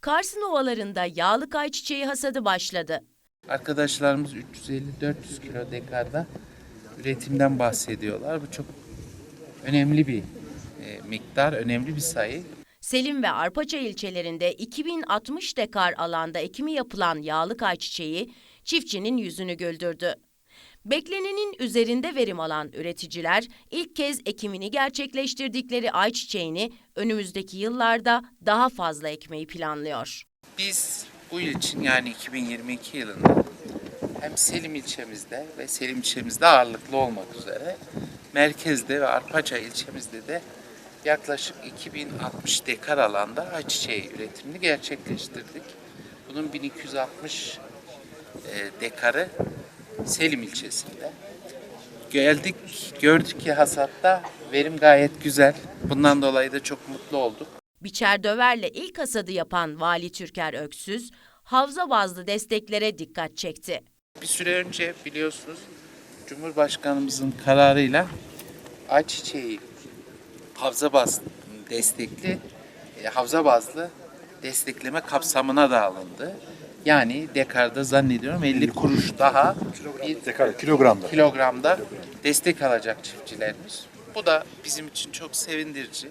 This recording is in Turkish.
Kars'ın ovalarında yağlık ayçiçeği hasadı başladı. Arkadaşlarımız 350-400 kilo dekarda üretimden bahsediyorlar. Bu çok önemli bir e, miktar, önemli bir sayı. Selim ve Arpaça ilçelerinde 2060 dekar alanda ekimi yapılan yağlık ayçiçeği çiftçinin yüzünü güldürdü. Beklenenin üzerinde verim alan üreticiler ilk kez ekimini gerçekleştirdikleri ayçiçeğini önümüzdeki yıllarda daha fazla ekmeyi planlıyor. Biz bu yıl için yani 2022 yılında hem Selim ilçemizde ve Selim ilçemizde ağırlıklı olmak üzere merkezde ve Arpaca ilçemizde de yaklaşık 2060 dekar alanda ayçiçeği üretimini gerçekleştirdik. Bunun 1260 e, dekarı Selim ilçesinde. Geldik, gördük ki hasatta verim gayet güzel. Bundan dolayı da çok mutlu olduk. Biçer Döver'le ilk hasadı yapan Vali Türker Öksüz, havza bazlı desteklere dikkat çekti. Bir süre önce biliyorsunuz Cumhurbaşkanımızın kararıyla ayçiçeği havza bazlı destekli e, havza bazlı destekleme kapsamına da alındı. Yani dekarda zannediyorum 50 kuruş daha bir Dekar, kilogramda. kilogramda destek alacak çiftçilerimiz. Bu da bizim için çok sevindirici.